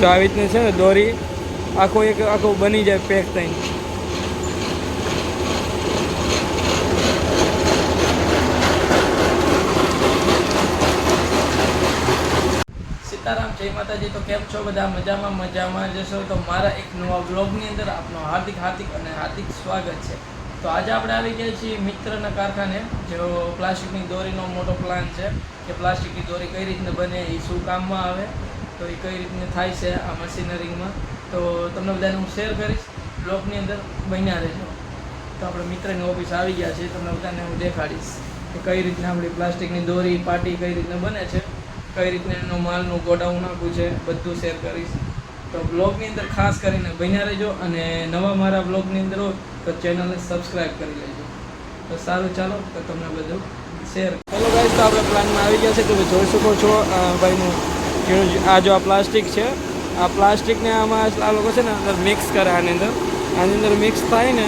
જો આવી રીતની છે ને દોરી આખો એક આખો બની જાય પેક થઈને. સીતારામ, જય માતાજી. તો કેમ છો બધા? મજામાં મજામાં જશો તો મારા એક નવા બ્લોગની અંદર આપનો હાર્દિક હાર્દિક અને હાર્દિક સ્વાગત છે. તો આજે આપણે આવી ગયા છીએ મિત્રના કારખાને, જેઓ પ્લાસ્ટિકની દોરીનો મોટો પ્લાન છે કે પ્લાસ્ટિકની દોરી કઈ રીતને બને, એ શું કામમાં આવે, તો એ કઈ રીતને થાય છે આ મશીનરીમાં. તો તમને બધાને હું શેર કરીશ બ્લોગની અંદર બન્યા રહેજો. તો આપણે મિત્રની ઓફિસ આવી ગયા છે તમને બધાને હું દેખાડીશ કે કઈ રીતના આપણી પ્લાસ્ટિકની દોરી, પાટી કઈ રીતને બને છે, કઈ રીતના એનો માલનું ગોડાઉન નાખવું છે, બધું શેર કરીશ. તો બ્લોગની અંદર ખાસ કરીને બન્યા રહેજો અને નવા મારા બ્લોગની અંદર તો ચેનલને સબસ્ક્રાઈબ કરી લેજો. તો સારું, ચાલો, તો તમને બધું શેર હેલો ગાઈસ તો આપણે પ્લાનમાં આવી ગયા છે તમે જોઈ શકો છો ભાઈનું ઝીણું આ જો આ પ્લાસ્ટિક છે, આ પ્લાસ્ટિકને આમાં આ લોકો છે ને અંદર મિક્સ કરે આની અંદર. આની અંદર મિક્સ થાય ને,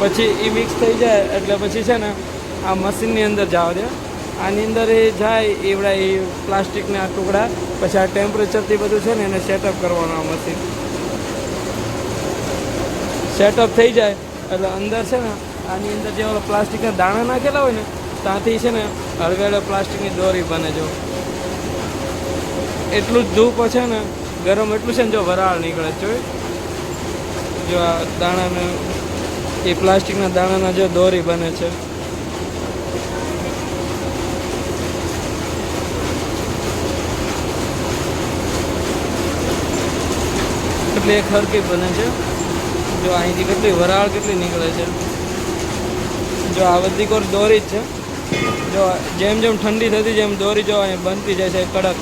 પછી એ મિક્સ થઈ જાય, એટલે પછી છે ને આ મશીનની અંદર જવા દે. આની અંદર એ જાય, એવડા એ પ્લાસ્ટિકના ટુકડા, પછી આ ટેમ્પરેચરથી બધું છે ને એને સેટઅપ કરવાનું આ મશીન સેટઅપ થઈ જાય એટલે અંદર છે ને, આની અંદર જે ઓલા પ્લાસ્ટિકના દાણા નાખેલા હોય ને, ત્યાંથી છે ને હળવેળે પ્લાસ્ટિકની દોરી બને જો. એટલું જ ધૂપ છે ને, ગરમ એટલું છે ને જો વરાળ નીકળે જોઈ જો આ દાણાને, એ પ્લાસ્ટિકના દાણાના જો દોરી બને છે. એટલે એક હરકી બને છે. જો અહીંથી કેટલી વરાળ કેટલી નીકળે છે? જો આ બધી કોર દોરી જ છે. જો જેમ જેમ ઠંડી થતી જેમ દોરી જો અહીં બનતી જાય છે કડક.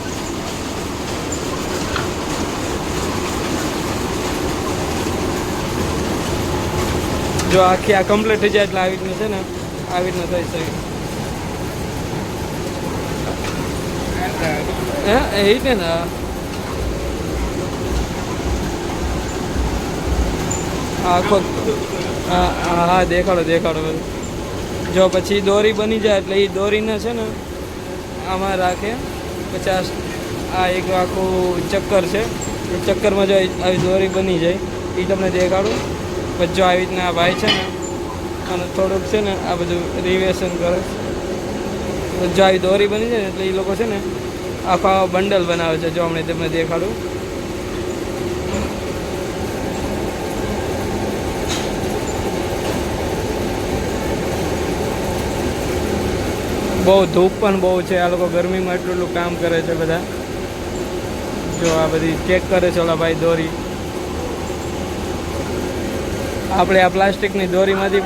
જો આખી આ કમ્પ્લીટ થઈ જાય એટલે આવી રીતનું છે ને આવી રીતના થઈ શકે. હે? એ જ ને? આખો હા હા, દેખાડો દેખાડો. જો પછી દોરી બની જાય એટલે એ દોરીને છે ને આમાં રાખે. પછી આ એક આખું ચક્કર છે. ચક્કરમાં જો આવી દોરી બની જાય એ તમને દેખાડું. પછી જો આવી રીતના આ ભાઈ છે ને, અને થોડુંક છે ને આ બધું રિવેશન કરે. જો આવી દોરી બની જાય એટલે એ લોકો છે ને આખા બંડલ બનાવે છે. જો હમણાં તમને દેખાડું. બહુ ધૂપ પણ બહુ છે. આ લોકો ગરમીમાં એટલું એટલું કામ કરે છે બધા. જો આ બધી ચેક કરે છે ઓલા ભાઈ દોરી. આપણે આ પ્લાસ્ટિકની દોરીમાંથી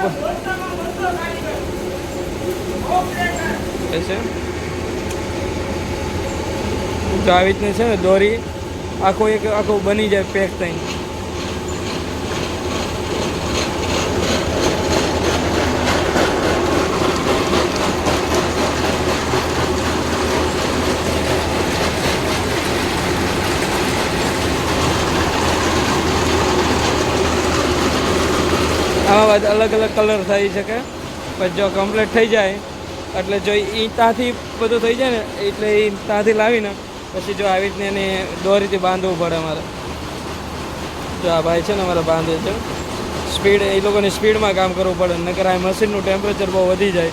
તો આવી રીતની છે ને દોરી. આખો એક આખો બની જાય પેક થઈને. આવા અલગ અલગ કલર થઈ શકે પછી જો કમ્પ્લીટ થઈ જાય, એટલે જો એ ત્યાંથી બધું થઈ જાય ને, એટલે એ ત્યાંથી લાવીને પછી જો આવી રીતને એને દોરીથી બાંધવું પડે અમારે. જો આ ભાઈ છે ને અમારે બાંધે છે. સ્પીડ એ લોકોની સ્પીડમાં કામ કરવું પડે, નકર આ મશીનનું ટેમ્પરેચર બહુ વધી જાય.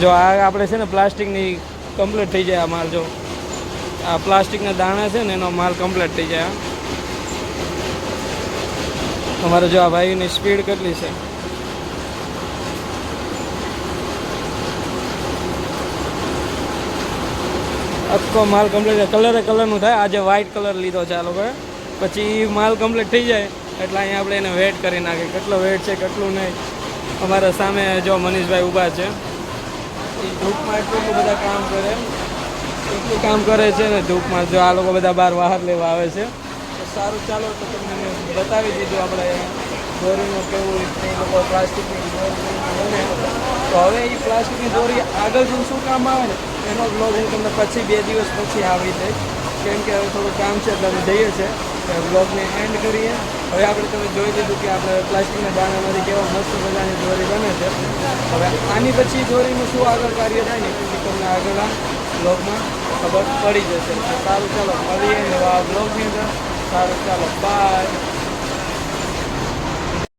જો આ આપણે છે ને પ્લાસ્ટિકની કમ્પ્લીટ થઈ જાય આ માલ, જો. આ પ્લાસ્ટિકના દાણા છે ને, એનો માલ કમ્પ્લીટ થઈ જાય. અમારે જો આ ભાઈની સ્પીડ કેટલી છે? આખો માલ કમ્પ્લીટ કલરે કલરનું થાય. આજે વ્હાઇટ કલર લીધો છે આ લોકોએ. પછી માલ કમ્પ્લીટ થઈ જાય. એટલે અહીંયા આપણે એને વેટ કરી નાખીએ. કેટલો વેટ છે, કેટલું નહીં. અમારા સામે જો મનીષભાઈ ઊભા છે. એ ધૂપમાં એટલું બધા કામ કરે. એટલું કામ કરે છે ને ધૂપમાં. જો આ લોકો બધા બહાર બહાર લેવા આવે છે. સારું ચાલો તો તમને બતાવી દીધું આપણે દોરીનું કેવું એ લોકો પ્લાસ્ટિકની દોરી તો હવે એ પ્લાસ્ટિકની દોરી આગળ પણ શું કામ આવે ને? એનો બ્લોગ હું તમને પછી બે દિવસ પછી આવી દઈશ. કેમ કે હવે થોડું કામ છે એટલે જઈએ છે. બ્લોગને એન્ડ કરીએ. હવે આપણે તમે જોઈ લીધું કે આપણે પ્લાસ્ટિકના દાણામાંથી કેવા મસ્ત મજાની દોરી બને છે. હવે આની પછી દોરીનું શું આગળ કાર્ય થાય ને એ તમને આગળના બ્લોગમાં ખબર પડી જશે. સારું, ચાલો મળીએ નવા બ્લોગની અંદર. સારું ચાલો બાય